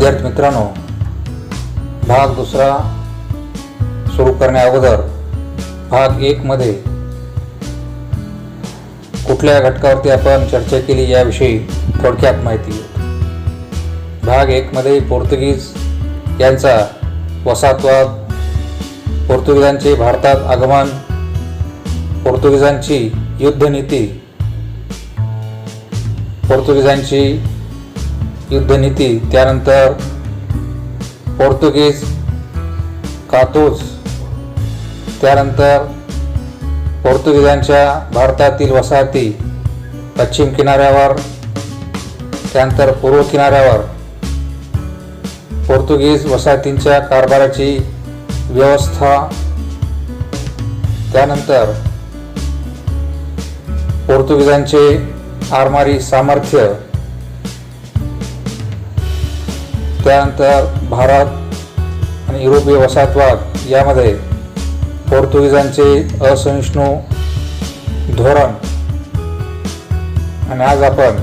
विद्यार्थी मित्रांनो भाग दुसरा सुरू करण्याअगोदर भाग एकमध्ये कुठल्या घटकावरती आपण चर्चा केली याविषयी थोडक्यात माहिती भाग एकमध्ये पोर्तुगीज यांचा वसाहतवाद पोर्तुगीजांचे भारतात आगमन पोर्तुगीजांची युद्धनीती पोर्तुगीजांची युद्धनीती त्यानंतर पोर्तुगीज कातोज त्यानंतर पोर्तुगीजांच्या भारतातील वसाहती पश्चिम किनाऱ्यावर त्यानंतर पूर्व किनाऱ्यावर. पोर्तुगीज वसाहतींच्या कारभाराची व्यवस्था त्यानंतर पोर्तुगीजांचे आरमारी सामर्थ्य त्यानंतर भारत आणि युरोपीय वसाहतवाद यामध्ये पोर्तुगीजांचे असहिष्णू धोरण आणि आज आपण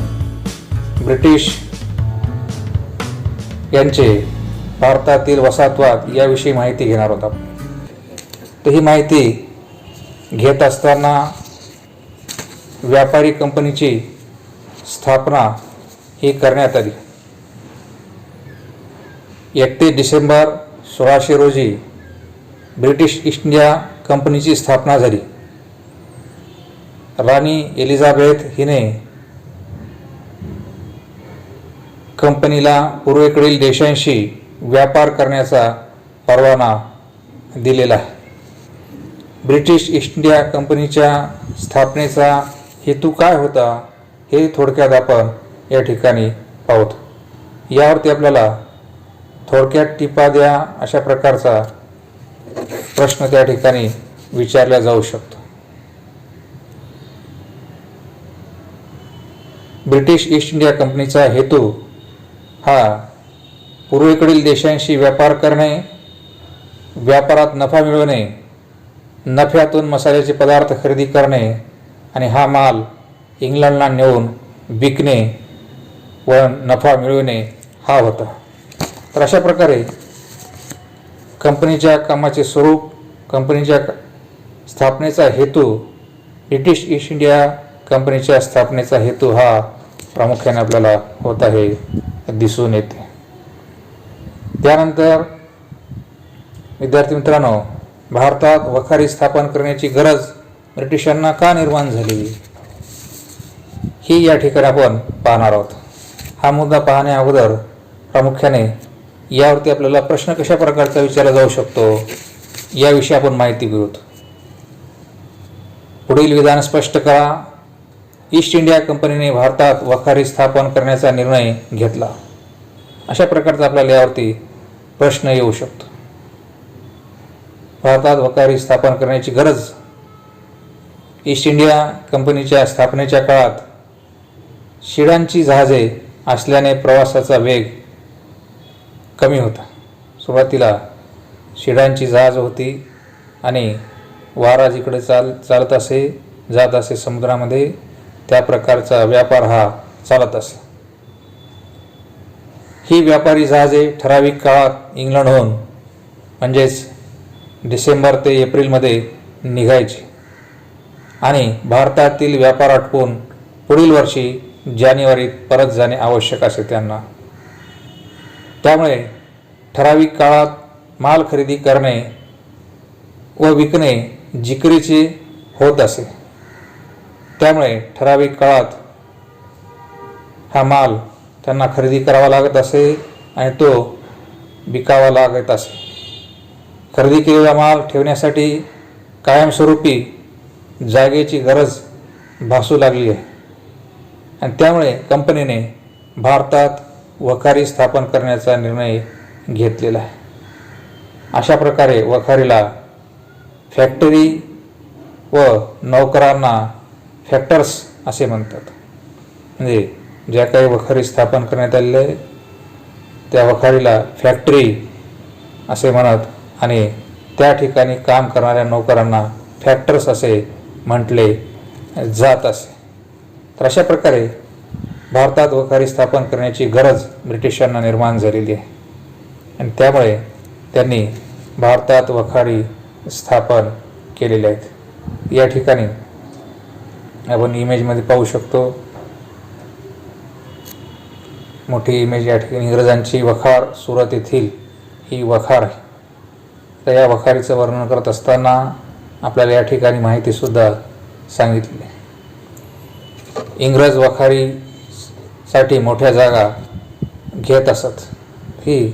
ब्रिटिश यांचे भारतातील वसाहतवाद याविषयी माहिती घेणार होता तर ही माहिती घेत असताना व्यापारी कंपनीची स्थापना ही करण्यात आली. एकतीस डिसेंबर सोळाशे रोजी ब्रिटिश ईस्ट इंडिया कंपनीची स्थापना झाली. राणी एलिझाबेथ हिने कंपनीला पूर्वेकडील देशांशी व्यापार करण्याचा परवाना दिलेला. आहे ब्रिटिश ईस्ट इंडिया कंपनीच्या स्थापनेचा हेतू काय होता हे थोडक्यात आपण या ठिकाणी पाहतो यावरती आपल्याला थोडक्यात टिपा द्या अशा प्रकारचा प्रश्न त्या ठिकाणी विचारला जाऊ शकतो. ब्रिटिश ईस्ट इंडिया कंपनीचा हेतू हा पूर्वेकडील देशांशी व्यापार करणे व्यापारात नफा मिळवणे नफ्यातून मसाल्याचे पदार्थ खरेदी करणे आणि हा माल इंग्लंडला नेऊन विकणे व नफा मिळवणे हा होता. तर अशा प्रकारे कंपनीच्या कामाचे स्वरूप कंपनीच्या स्थापनेचा हेतू ब्रिटिश ईस्ट इंडिया कंपनीच्या स्थापनेचा हेतू हा प्रामुख्याने आपल्याला होत आहे दिसून येते. त्यानंतर विद्यार्थी मित्रांनो भारतात वखारी स्थापन करण्याची गरज ब्रिटिशांना का निर्माण झाली? ही या ठिकाणी आपण पाहणार आहोत. हा मुद्दा पाहण्या अगोदर प्रामुख्याने यावरती आपल्याला प्रश्न कशा प्रकारचा विचारला जाऊ शकतो याविषयी आपण माहिती घेऊत पुढील विधान स्पष्ट करा. ईस्ट इंडिया कंपनीने भारतात वखारी स्थापन करण्याचा निर्णय घेतला. अशा प्रकारचा आपल्याला यावरती प्रश्न येऊ शकतो. भारतात वखारी स्थापन करण्याची गरज ईस्ट इंडिया कंपनीच्या स्थापनेच्या काळात शिडांची जहाजे असल्याने प्रवासाचा वेग कमी होता. सुरुवातीला शिडांची जहाज होती आणि वारा जिकडे चाल चालत असे जात असे समुद्रामध्ये त्या प्रकारचा व्यापार हा चालत असे. ही व्यापारी जहाजे ठराविक काळात इंग्लंडहून म्हणजेच डिसेंबर ते एप्रिलमध्ये निघायची. आणि भारतातील व्यापार आटपून पुढील वर्षी जानेवारीत परत जाणे आवश्यक असे त्यांना. त्यामुळे ठराविक काळात माल खरेदी करणे व विकणे जिकरीचे होत असे. त्यामुळे ठराविक काळात हा माल त्यांना खरेदी करावा लागत असे आणि तो विकावा लागत असे. खरेदी केलेला माल ठेवण्यासाठी कायमस्वरूपी जागेची गरज भासू लागली आहे. आणि त्यामुळे कंपनीने भारतात वखारी स्थापन करण्याचा निर्णय घेतलेला आहे. अशा प्रकारे वखारीला फॅक्टरी व नौकरांना फॅक्टर्स असे म्हणतात. म्हणजे ज्या काही वखारी स्थापन करण्यात आलेल्या आहे त्या वखारीला फॅक्टरी असे म्हणत आणि त्या ठिकाणी काम करणाऱ्या नोकरांना फॅक्टर्स असे म्हटले जात असे. तर अशा प्रकारे भारतात वखारी स्थापन करण्याची गरज ब्रिटिशांना निर्माण झालेली आहे. आणि त्यामुळे त्यांनी भारतात वखारी स्थापन केलेले आहेत. या ठिकाणी आपण इमेजमध्ये पाहू शकतो. मोठी इमेज या ठिकाणी इंग्रजांची वखार सुरत येथील ही वखार आहे. तर या वखारीचं वर्णन करत असताना आपल्याला या ठिकाणी माहितीसुद्धा सांगितली आहे. इंग्रज साठी मोठ्या जागा घेत असत. ही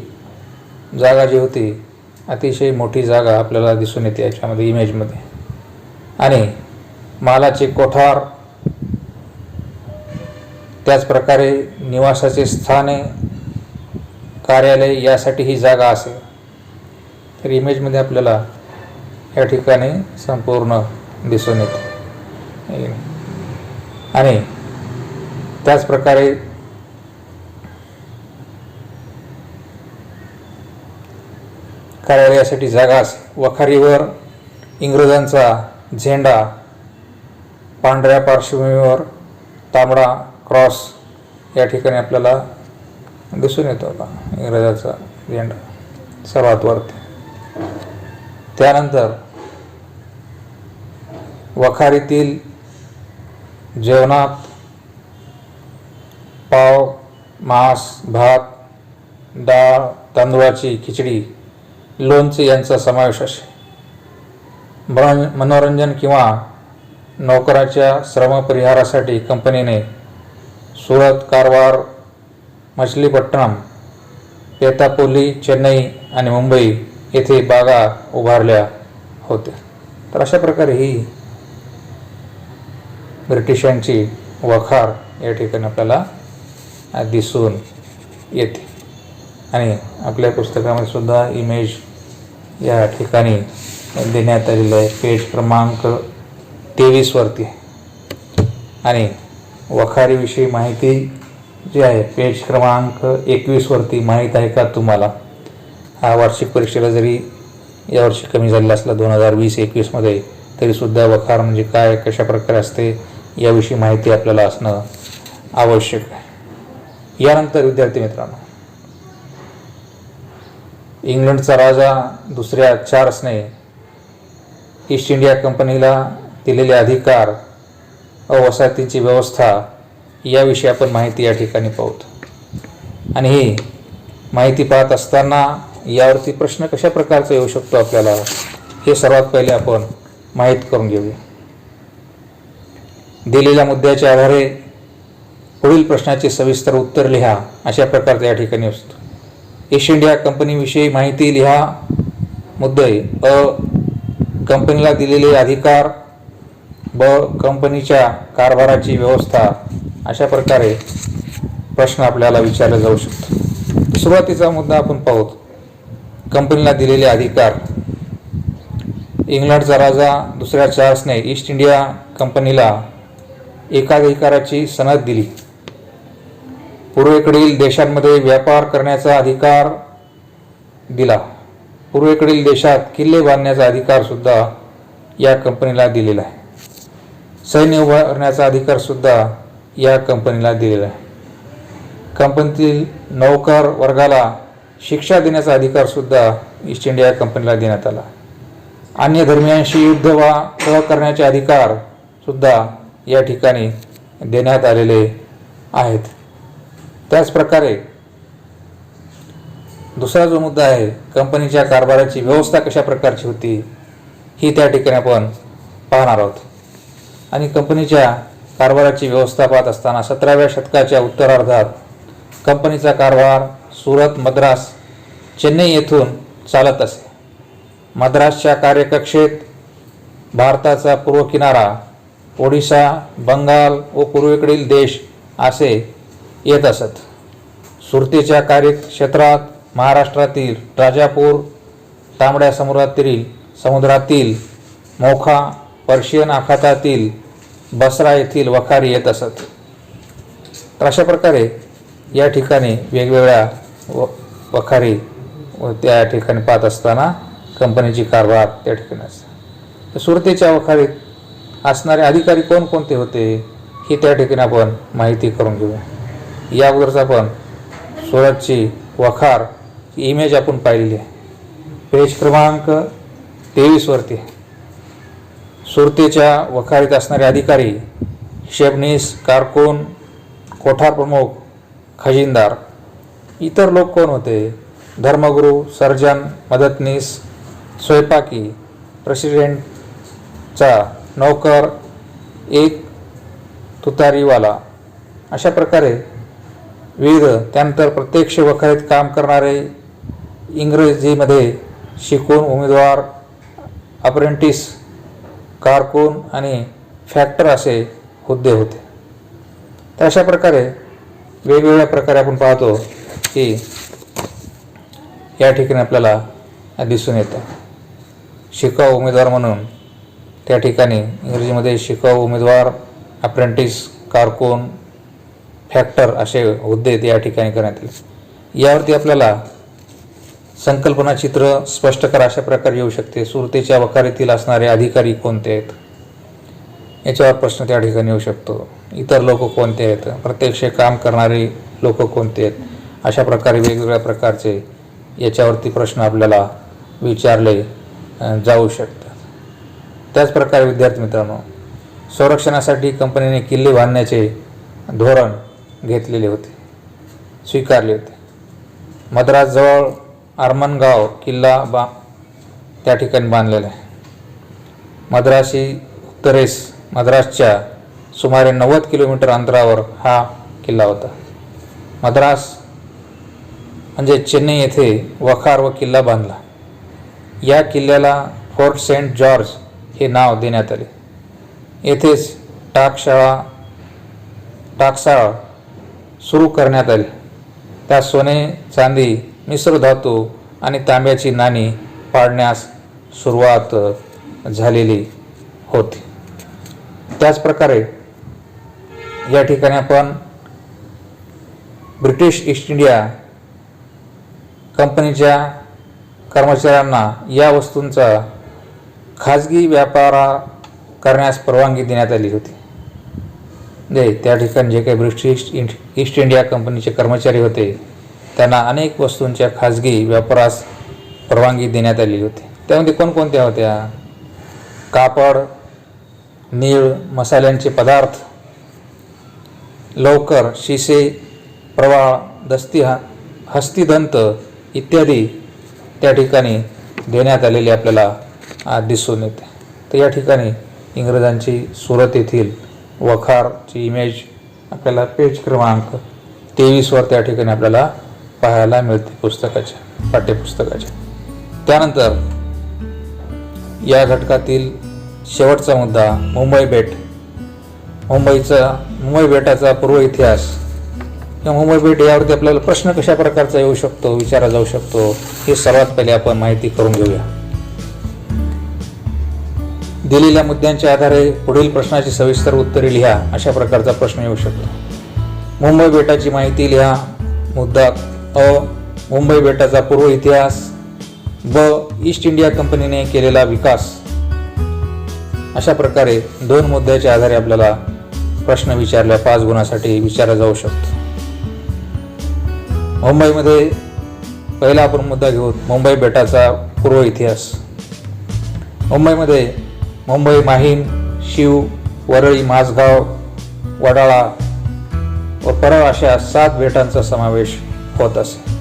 जागा जी होती अतिशय मोठी जागा आपल्याला दिसून येते याच्यामध्ये इमेजमध्ये. आणि मालाचे कोठार त्याचप्रकारे निवासाचे स्थाने कार्यालय यासाठी ही जागा असेल तर इमेजमध्ये आपल्याला या ठिकाणी संपूर्ण दिसून येते. आणि त्याचप्रकारे कार्यालयासाठी जागा वखारीवर इंग्रजांचा झेंडा पांढऱ्या पार्श्वभूमीवर तांबडा क्रॉस या ठिकाणी आपल्याला दिसून येतो आता इंग्रजाचा झेंडा सर्वात वरती. त्यानंतर वखारीतील जेवणात पाव मांस भात डाळ तांदूळाची खिचडी लोणचे यांचा समावेश असे. मन मनोरंजन किंवा नोकराच्या श्रमपरिहारासाठी कंपनीने सुरत कारवार मछलीपट्टणम पेतापोली चेन्नई आणि मुंबई येथे बागा उभारल्या होत्या. तर अशा प्रकारे ही ब्रिटिशांची वखार या ठिकाणी आपल्याला दिसून येते. आणि आपल्या पुस्तकामध्ये सुद्धा इमेज या ठिकाणी देण्यात आलेलं आहे. पेज क्रमांक तेवीसवरती आणि वखारीविषयी माहिती जी आहे पेज क्रमांक एकवीसवरती माहीत आहे का तुम्हाला? हा वार्षिक परीक्षेला जरी यावर्षी कमी झालेला असला दोन हजार वीस एकवीसमध्ये तरीसुद्धा वखार म्हणजे काय कशा प्रकारे असते याविषयी माहिती आपल्याला असणं आवश्यक आहे. यानंतर विद्यार्थी मित्रांनो इंग्लंडचा राजा दुसऱ्या चार्ल्सने ईस्ट इंडिया कंपनीला दिलेले अधिकार वसाहतीची वसाहतींची व्यवस्था याविषयी आपण माहिती या ठिकाणी पाहूत. आणि ही माहिती पाहत असताना यावरती प्रश्न कशा प्रकारचा येऊ शकतो आपल्याला हे सर्वात पहिले आपण माहीत करून घेऊया. दिलेल्या मुद्द्याच्या आधारे पुढील प्रश्नाचे सविस्तर उत्तर लिहा. अशा प्रकारचा या ठिकाणी असतो. ईस्ट इंडिया कंपनीविषयी माहिती लिहा. मुद्दे अ कंपनीला दिलेले अधिकार ब कंपनीच्या कारभाराची व्यवस्था अशा प्रकारे प्रश्न आपल्याला विचारला जाऊ शकतो सुरुवातीचा मुद्दा आपण पाहूत. कंपनीला दिलेले अधिकार. इंग्लंडचा राजा दुसऱ्या चार्ल्सने ईस्ट इंडिया कंपनीला एकाधिकाराची सनद दिली. पूर्वेकडील देशांमध्ये व्यापार करण्याचा अधिकार दिला. पूर्वेकडील देशात किल्ले बांधण्याचा अधिकारसुद्धा या कंपनीला दिलेला आहे. सैन्य उभारण्याचा अधिकारसुद्धा या कंपनीला दिलेला आहे. कंपनीतील नौकर वर्गाला शिक्षा देण्याचा अधिकारसुद्धा ईस्ट इंडिया कंपनीला देण्यात आला. अन्य धर्मियांशी युद्ध वा तह करण्याचे अधिकार सुद्धा या ठिकाणी देण्यात आलेले आहेत. त्याचप्रकारे दुसरा जो मुद्दा आहे कंपनीच्या कारभाराची व्यवस्था कशा प्रकारची होती ही त्या ठिकाणी आपण पाहणार आहोत. आणि कंपनीच्या कारभाराची व्यवस्था पाहत असताना सतराव्या शतकाच्या उत्तरार्धात कंपनीचा कारभार सुरत मद्रास चेन्नई येथून चालत असे. मद्रासच्या कार्यकक्षेत भारताचा पूर्व किनारा ओडिशा बंगाल व पूर्वेकडील देश असे येत असत. सुरतीच्या कार्यक्षेत्रात महाराष्ट्रातील राजापूर तांबड्या समुद्रातील समुद्रातील मोखा पर्शियन आखातातील बसरा येथील वखारी येत असत. तर अशा प्रकारे या ठिकाणी वेगवेगळ्या व वखारी व त्या ठिकाणी पाहत असताना कंपनीची कारभार त्या ठिकाणी असते. तर सुरतेच्या वखारीत असणारे अधिकारी कोणकोणते होते ही त्या ठिकाणी आपण माहिती करून घेऊया या अगोदरच आपण सुरतची वखार इमेज आपण पाहिलेली आहे. पेज क्रमांक तेवीसवरती सुरतेच्या वखारीत असणारे अधिकारी शेबनीस कारकून कोठार प्रमुख खजिनदार इतर लोक कोण होते? धर्मगुरू सर्जन मदतनीस स्वयंपाकी प्रेसिडेंटचा नौकर एक तुतारीवाला. अशा प्रकारे विविध त्यानंतर प्रत्यक्ष वखारीत काम करणारे इंग्रजीमध्ये शिकून उमेदवार अप्रेंटिस कारकून आणि फॅक्टर असे हुद्दे होते. तर अशा प्रकारे वेगवेगळ्या प्रकारे आपण पाहतो की या ठिकाणी आपल्याला दिसून येतं. शिकाऊ उमेदवार म्हणून त्या ठिकाणी इंग्रजीमध्ये शिकाऊ उमेदवार अप्रेंटिस कारकून फॅक्टर असे हुद्दे या ठिकाणी करण्यात आले यावरती आपल्याला संकल्पना चित्र स्पष्ट करा अशा प्रकारे येऊ शकते. सुरतेच्या वकारीतील असणारे अधिकारी कोणते आहेत? याच्यावर प्रश्न त्या ठिकाणी येऊ शकतो. इतर लोक कोणते आहेत? प्रत्यक्ष काम करणारे लोक कोणते आहेत? अशा प्रकारे वेगवेगळ्या प्रकारचे याच्यावरती प्रश्न आपल्याला विचारले जाऊ शकतात. त्याचप्रकारे विद्यार्थी मित्रांनो संरक्षणासाठी कंपनीने किल्ले बांधण्याचे धोरण घेतलेले होते. स्वीकारले होते. मद्रासजवळ आरमनगाव किल्ला बा त्या ठिकाणी बांधलेला आहे. मद्रासी उत्तरेस मद्रासच्या सुमारे नव्वद किलोमीटर अंतरावर हा किल्ला होता. मद्रास म्हणजे चेन्नई येथे वखार व किल्ला बांधला. या किल्ल्याला फोर्ट सेंट जॉर्ज हे नाव देण्यात आले. येथेच टाकशाळा टाकसाळ सुरू करण्यात आली. त्यात सोने चांदी मिश्र धातू आणि तांब्याची नाणी पाडण्यास सुरुवात झालेली होती. त्याचप्रकारे या ठिकाणी आपण ब्रिटिश ईस्ट इंडिया कंपनीच्या कर्मचाऱ्यांना या वस्तूंचा खाजगी व्यापार करण्यास परवानगी देण्यात आली होती. दे. त्या ठिकाणी जे काही ब्रिटिश ईस्ट इंडिया कंपनीचे कर्मचारी होते त्यांना अनेक वस्तूंच्या खाजगी व्यापारास परवानगी देण्यात आलेली होती. त्यामध्ये कोणकोणत्या होत्या? कापड नीळ मसाल्यांचे पदार्थ लवकर शिसे प्रवाळ दस्ती ह हस्तिदंत इत्यादी त्या ठिकाणी देण्यात आलेले आपल्याला दिसून येते. तर या ठिकाणी इंग्रजांची सुरत येथील वखारची इमेज आपल्याला पेज क्रमांक तेवीसवर त्या ठिकाणी आपल्याला पाहायला मिळते पुस्तकाच्या पाठ्यपुस्तकाच्या. त्यानंतर या घटकातील शेवटचा मुद्दा मुंबई बेट. मुंबईचा मुंबई बेटाचा पूर्व इतिहास. किंवा मुंबई बेट यावरती आपल्याला प्रश्न कशा प्रकारचा येऊ शकतो विचारला जाऊ शकतो हे सर्वात पहिले आपण माहिती करून घेऊया. दिलेल्या मुद्द्यांच्या आधारे पुढील प्रश्नाची सविस्तर उत्तरे लिहा. अशा प्रकारचा प्रश्न येऊ शकतो. मुंबई बेटाची माहिती लिहा. मुद्दा अ मुंबई बेटाचा पूर्व इतिहास. ब ईस्ट इंडिया कंपनीने केलेला विकास. अशा प्रकारे दोन मुद्द्याच्या आधारे आपल्याला प्रश्न विचारल्या पाच गुणासाठी विचारला जाऊ शकतो. मुंबईमध्ये पहिला आपण मुद्दा घेऊ. मुंबई बेटाचा पूर्व इतिहास. मुंबईमध्ये मुंबई माहीम शिव वरळी माझगाव वडाळा व परळ अशा सात बेटांचा समावेश होत असे.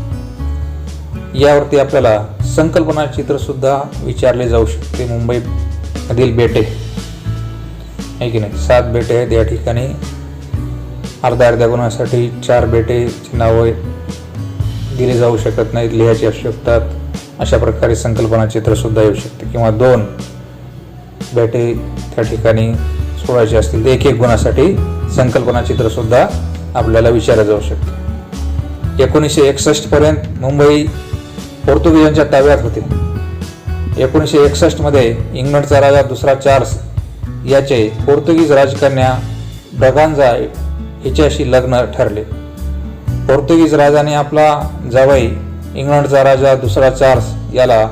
यावरती आपल्याला संकल्पना चित्रसुद्धा विचारले जाऊ शकते मुंबईमधील बेटे. आहे की नाही? सात बेटे आहेत या ठिकाणी. अर्ध्या अर्ध्या गुणासाठी चार बेटेची नावं दिली जाऊ शकत नाहीत लिहायची असू शकतात अशा प्रकारे संकल्पना चित्रसुद्धा येऊ शकते. किंवा दोन बॅटरी त्या ठिकाणी सोडायची असतील. एक एक गुणासाठी संकल्पना चित्रसुद्धा आपल्याला विचारलं जाऊ शकते. एकोणीसशे एकसष्टपर्यंत मुंबई पोर्तुगीजांच्या ताब्यात होते. एकोणीसशे एकसष्टमध्ये इंग्लंडचा राजा दुसरा चार्ल्स याचे पोर्तुगीज राजकन्या डगांजा हिच्याशी लग्न ठरले. पोर्तुगीज राजाने आपला जावई इंग्लंडचा राजा दुसरा चार्ल्स याला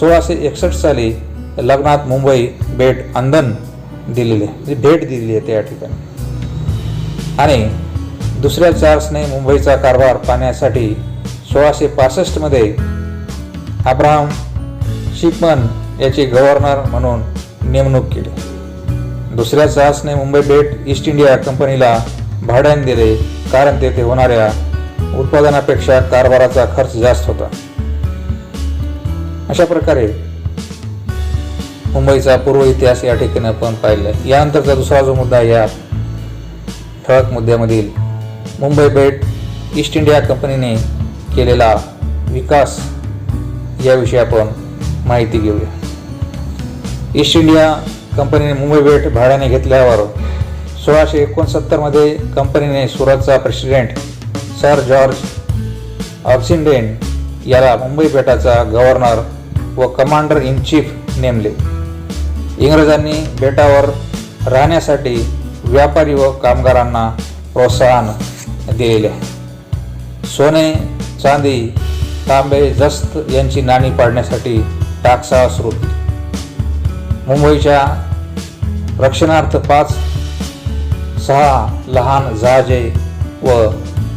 सोळाशे एकसष्ट साली लग्नात मुंबई भेट अंधन दिलेले म्हणजे भेट दिलेली आहे त्या ठिकाणी. आणि दुसऱ्या चार्ल्सने मुंबईचा कारभार पाहण्यासाठी सोळाशे पासष्टमध्ये अब्राहम शिपमन याची गव्हर्नर म्हणून नेमणूक केली. दुसऱ्या चार्ल्सने मुंबई बेट ईस्ट इंडिया कंपनीला भाड्याने दिले कारण तेथे होणाऱ्या उत्पादनापेक्षा कारभाराचा खर्च जास्त होता. अशा प्रकारे मुंबईचा पूर्व इतिहास या ठिकाणी आपण पाहिला यानंतरचा दुसरा जो मुद्दा आहे या ठळक मुद्द्यामधील मुंबई बेट ईस्ट इंडिया कंपनीने केलेला विकास याविषयी आपण माहिती घेऊया. ईस्ट इंडिया कंपनीने मुंबई बेट भाड्याने घेतल्यावर सोळाशे एकोणसत्तरमध्ये कंपनीने सुरतचा प्रेसिडेंट सर जॉर्ज ऑक्सिंडेन याला मुंबई बेटाचा गव्हर्नर व कमांडर इन चीफ नेमले. इंग्रजांनी बेटावर राहण्यासाठी व्यापारी व कामगारांना प्रोत्साहन दिलेले आहे. सोने चांदी तांबे जस्त यांची नाणी पाडण्यासाठी टाकसा सुरू केली. मुंबईच्या रक्षणार्थ पाच सहा लहान जहाजे व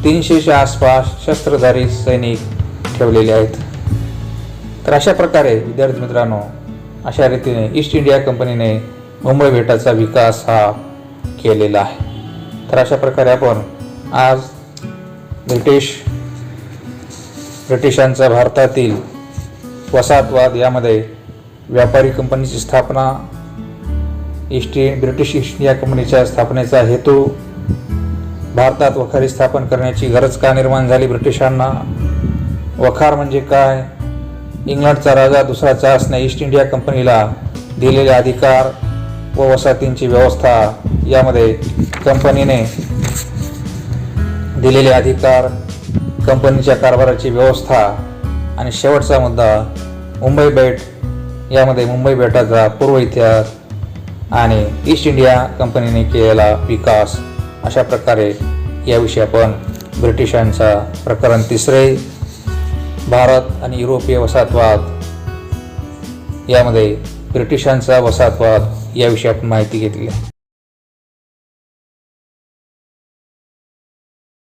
तीनशेच्या आसपास शस्त्रधारी सैनिक ठेवलेले आहेत. तर अशा प्रकारे विद्यार्थी मित्रांनो अशा रीतीने ईस्ट इंडिया कंपनीने मुंबई बेटाचा विकास हा केलेला आहे. तर अशा प्रकारे आपण आज ब्रिटिश ब्रिटिशांचा भारतातील वसाहतवाद यामध्ये व्यापारी कंपनीची स्थापना ईस्ट ब्रिटिश ईस्ट इंडिया कंपनीच्या स्थापनेचा हेतू भारतात वखारी स्थापन करण्याची गरज का निर्माण झाली ब्रिटिशांना? वखार म्हणजे काय? इंग्लंडचा राजा दुसरा चार्ल्सने ईस्ट इंडिया कंपनीला दिलेले अधिकार व वसाहतींची व्यवस्था यामध्ये कंपनीने दिलेले अधिकार कंपनीच्या कारभाराची व्यवस्था आणि शेवटचा मुद्दा मुंबई बेट यामध्ये मुंबई बेटाचा पूर्व इतिहास आणि ईस्ट इंडिया कंपनीने केलेला विकास. अशा प्रकारे याविषयी आपण ब्रिटिशांचा प्रकरण तिसरे भारत आणि युरोपीय वसाहतवाद. यामध्ये ब्रिटिशांचा वसाहतवाद याविषयी आपण माहिती घेतली आहे.